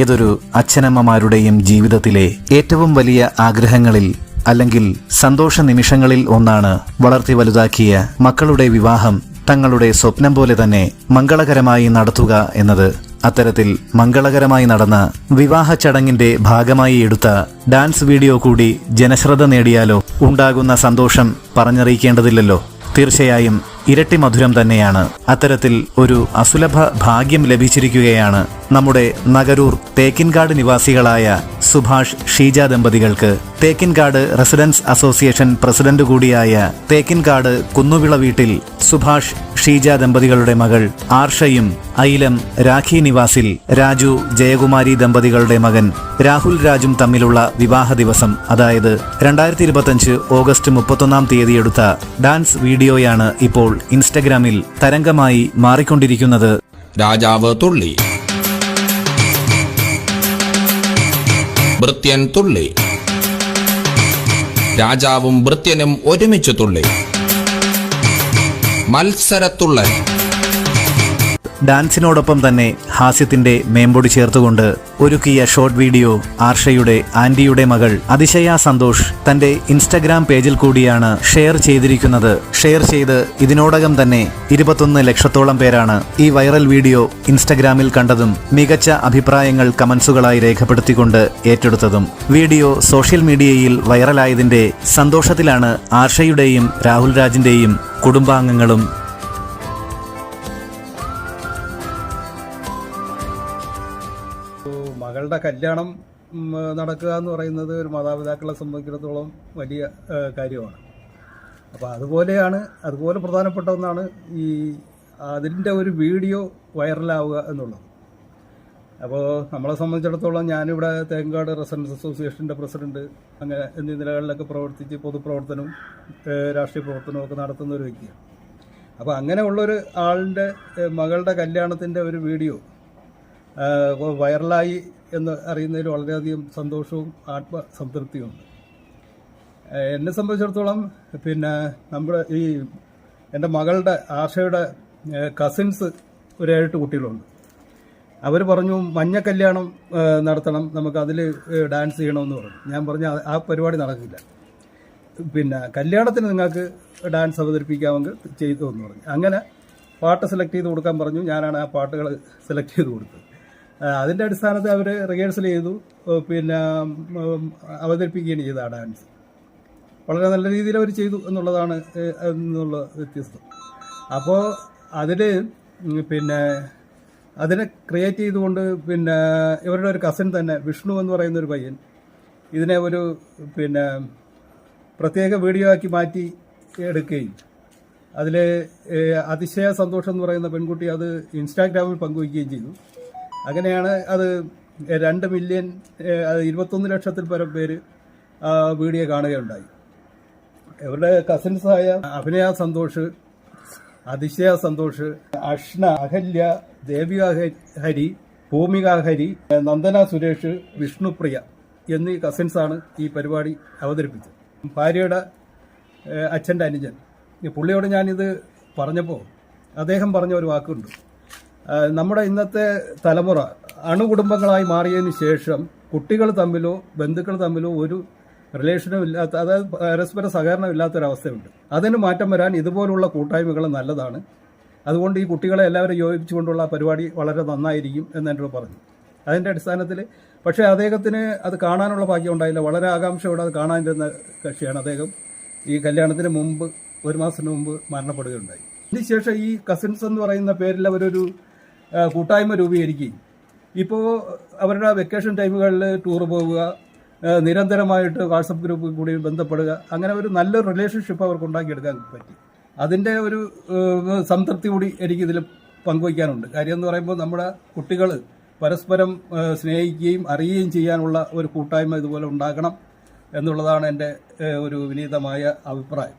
ഏതൊരു അച്ഛനമ്മമാരുടെയും ജീവിതത്തിലെ ഏറ്റവും വലിയ ആഗ്രഹങ്ങളിൽ അല്ലെങ്കിൽ സന്തോഷ നിമിഷങ്ങളിൽ ഒന്നാണ് വളർത്തി വലുതാക്കിയ മക്കളുടെ വിവാഹം തങ്ങളുടെ സ്വപ്നം പോലെ തന്നെ മംഗളകരമായി നടത്തുക എന്നത്. അത്തരത്തിൽ മംഗളകരമായി നടന്ന വിവാഹ ചടങ്ങിന്റെ ഭാഗമായി എടുത്ത ഡാൻസ് വീഡിയോ കൂടി ജനശ്രദ്ധ നേടിയാലോ ഉണ്ടാകുന്ന സന്തോഷം പറഞ്ഞറിയിക്കേണ്ടതില്ലല്ലോ. തീർച്ചയായും ഇരട്ടി മധുരം തന്നെയാണ്. അത്തരത്തിൽ ഒരു അസുലഭ ഭാഗ്യം ലഭിച്ചിരിക്കുകയാണ് നമ്മുടെ നഗരൂർ തേക്കിൻകാട് നിവാസികളായ സുഭാഷ് ഷീജ ദമ്പതികൾക്ക് തേക്കിൻകാട് റെസിഡൻസ് അസോസിയേഷൻ പ്രസിഡന്റ് കൂടിയായ തേക്കിൻകാട് കുന്നുവിള വീട്ടിൽ സുഭാഷ് ഷീജ ദമ്പതികളുടെ മകൾ ആർഷയും ഐലം രാഖി നിവാസിൽ രാജു ജയകുമാരി ദമ്പതികളുടെ മകൻ രാഹുൽ രാജും തമ്മിലുള്ള വിവാഹ ദിവസം അതായത് രണ്ടായിരത്തി ഇരുപത്തഞ്ച് ഓഗസ്റ്റ് മുപ്പത്തൊന്നാം തീയതി എടുത്ത ഡാൻസ് വീഡിയോയാണ് ഇപ്പോൾ ഇൻസ്റ്റഗ്രാമിൽ തരംഗമായി മാറിക്കൊണ്ടിരിക്കുന്നത്. രാജാവ് തുള്ളി. ഭൃത്യൻ തുള്ളി. രാജാവും ഭൃത്യനും ഒരുമിച്ച് തുള്ളി. മത്സരത്തുള്ളൽ ഡാൻസിനോടൊപ്പം തന്നെ ഹാസ്യത്തിന്റെ മേമ്പൊടി ചേർത്തുകൊണ്ട് ഒരുക്കിയ ഷോർട്ട് വീഡിയോ ആർഷയുടെ ആന്റിയുടെ മകൾ അതിശയ സന്തോഷ് തന്റെ ഇൻസ്റ്റഗ്രാം പേജിൽ കൂടിയാണ് ഷെയർ ചെയ്തിരിക്കുന്നത്. ഷെയർ ചെയ്ത് ഇതിനോടകം തന്നെ ഇരുപത്തൊന്ന് ലക്ഷത്തോളം പേരാണ് ഈ വൈറൽ വീഡിയോ ഇൻസ്റ്റഗ്രാമിൽ കണ്ടതും മികച്ച അഭിപ്രായങ്ങൾ കമന്റ്സുകളായി രേഖപ്പെടുത്തിക്കൊണ്ട് ഏറ്റെടുത്തതും. വീഡിയോ സോഷ്യൽ മീഡിയയിൽ വൈറലായതിന്റെ സന്തോഷത്തിലാണ് ആർഷയുടെയും രാഹുൽ രാജിന്റെയും കുടുംബാംഗങ്ങളും മകളുടെ കല്യാണം നടക്കുക എന്ന് പറയുന്നത് ഒരു മാതാപിതാക്കളെ സംബന്ധിച്ചിടത്തോളം വലിയ കാര്യമാണ്. അപ്പോൾ അതുപോലെയാണ് അതുപോലെ പ്രധാനപ്പെട്ട ഒന്നാണ് ഈ അതിന്റെ ഒരു വീഡിയോ വൈറലാവുക എന്നുള്ളത്. അപ്പോൾ നമ്മളെ സംബന്ധിച്ചിടത്തോളം ഞാനിവിടെ തേങ്കാട് റെസിഡൻസ് അസോസിയേഷന്റെ പ്രസിഡന്റ് അങ്ങനെ എന്നീ നിലകളിലൊക്കെ പ്രവർത്തിച്ച് പൊതുപ്രവർത്തനവും രാഷ്ട്രീയ പ്രവർത്തനവും ഒക്കെ നടത്തുന്ന ഒരു വ്യക്തിയാണ്. അപ്പോൾ അങ്ങനെയുള്ളൊരു ആളിന്റെ മകളുടെ കല്യാണത്തിന്റെ ഒരു വീഡിയോ വൈറലായി എന്ന് അറിയുന്നതിൽ വളരെയധികം സന്തോഷവും ആത്മസംതൃപ്തിയുമുണ്ട് ആഹ് എന്നെ സംബന്ധിച്ചിടത്തോളം പിന്നെ നമ്മുടെ ഈ എന്റെ മകളുടെ ആശയുടെ കസിൻസ് ഒരു ഏഴെട്ട് കുട്ടികളുണ്ട്. അവർ പറഞ്ഞു മഞ്ഞ കല്യാണം നടത്തണം നമുക്ക് അതിൽ ഡാൻസ് ചെയ്യണമെന്ന് പറഞ്ഞു. ഞാൻ പറഞ്ഞു "ആ- പരിപാടി നടക്കില്ല. പിന്നെ കല്യാണത്തിന് നിങ്ങൾക്ക് ഡാൻസ് അവതരിപ്പിക്കാമെങ്കിൽ ചെയ്തു എന്ന് പറഞ്ഞു. അങ്ങനെ പാട്ട് സെലക്ട് ചെയ്ത് കൊടുക്കാൻ പറഞ്ഞു. ഞാനാണ് ആ പാട്ടുകൾ സെലക്ട് ചെയ്ത് കൊടുത്തത്. അതിന്റെ അടിസ്ഥാനത്തിൽ അവർ റിഹേഴ്സൽ ചെയ്തു. പിന്നെ അവതരിപ്പിക്കുകയും ചെയ്തത് ആ ഡാൻസ് വളരെ നല്ല രീതിയിൽ അവർ ചെയ്തു എന്നുള്ളതാണ് എന്നുള്ള വ്യത്യസ്തം. അപ്പോൾ അതിൽ പിന്നെ അതിനെ ക്രിയേറ്റ് ചെയ്തുകൊണ്ട് പിന്നെ ഇവരുടെ ഒരു കസിൻ തന്നെ വിഷ്ണു എന്ന് പറയുന്ന ഒരു പയ്യൻ ഇതിനെ ഒരു പിന്നെ പ്രത്യേക വീഡിയോ ആക്കി മാറ്റി എടുക്കുകയും അതിൽ അതിശയ സന്തോഷം എന്ന് പറയുന്ന പെൺകുട്ടി അത് ഇൻസ്റ്റാഗ്രാമിൽ പങ്കുവയ്ക്കുകയും ചെയ്തു. അങ്ങനെയാണ് അത് രണ്ട് മില്യൺ ഇരുപത്തൊന്ന് ലക്ഷത്തിൽ പരം പേര് ആ വീഡിയോ കാണുകയുണ്ടായി. ഇവരുടെ കസിൻസായ അഭിനയ സന്തോഷ് അതിശയ സന്തോഷ് അഷ്ണ അഹല്യ ദേവിക ഹരി ഭൂമിക ഹരി നന്ദന സുരേഷ് വിഷ്ണുപ്രിയ എന്നീ കസിൻസാണ് ഈ പരിപാടി അവതരിപ്പിച്ചത്. ഭാര്യയുടെ അച്ഛന്റെ അനുജൻ. പുള്ളിയോട് ഞാനിത് പറഞ്ഞപ്പോൾ അദ്ദേഹം പറഞ്ഞ ഒരു വാക്കുണ്ട്. നമ്മുടെ ഇന്നത്തെ തലമുറ അണുകുടുംബങ്ങളായി മാറിയതിന് ശേഷം കുട്ടികൾ തമ്മിലോ ബന്ധുക്കൾ തമ്മിലോ ഒരു റിലേഷനും ഇല്ലാത്ത അതായത് പരസ്പര സഹകരണം ഇല്ലാത്തൊരവസ്ഥയുണ്ട്. അതിന് മാറ്റം വരാൻ ഇതുപോലുള്ള കൂട്ടായ്മകൾ നല്ലതാണ്. അതുകൊണ്ട് ഈ കുട്ടികളെ എല്ലാവരും യോജിച്ചുകൊണ്ടുള്ള പരിപാടി വളരെ നന്നായിരിക്കും എന്ന് എന്നോട് പറഞ്ഞു. അതിന്റെ അടിസ്ഥാനത്തിൽ പക്ഷേ അദ്ദേഹത്തിന് അത് കാണാനുള്ള ഭാഗ്യം ഉണ്ടായില്ല. വളരെ ആകാംക്ഷയോടെ അത് കാണാനിരുന്ന കക്ഷിയാണ് അദ്ദേഹം. ഈ കല്യാണത്തിന് മുമ്പ് ഒരു മാസത്തിന് മുമ്പ് മരണപ്പെടുകയുണ്ടായി. ഇതിനുശേഷം ഈ കസിൻസ് എന്ന് പറയുന്ന പേരിൽ അവരൊരു കൂട്ടായ്മ രൂപീകരിക്കുകയും. ഇപ്പോൾ അവരുടെ വെക്കേഷൻ ടൈമുകളിൽ ടൂർ പോവുക നിരന്തരമായിട്ട് വാട്സപ്പ് ഗ്രൂപ്പ് കൂടി ബന്ധപ്പെടുക അങ്ങനെ ഒരു നല്ല റിലേഷൻഷിപ്പ് അവർക്ക് ഉണ്ടാക്കിയെടുക്കാൻ പറ്റി. അതിന്റെ ഒരു സംതൃപ്തി കൂടി എനിക്കിതിൽ പങ്കുവയ്ക്കാനുണ്ട്. കാര്യം എന്ന് പറയുമ്പോൾ നമ്മുടെ കുട്ടികൾ പരസ്പരം സ്നേഹിക്കുകയും അറിയുകയും ചെയ്യാനുള്ള ഒരു കൂട്ടായ്മ ഇതുപോലെ ഉണ്ടാക്കണം എന്നുള്ളതാണ് എന്റെ ഒരു വിനീതമായ അഭിപ്രായം.